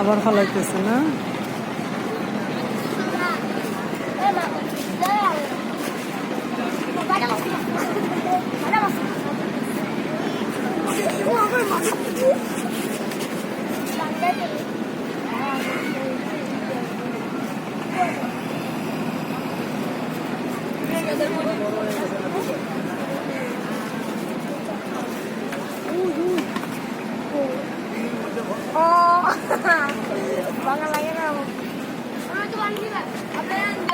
আবার ফলাইতেছে না Oh, Apa yang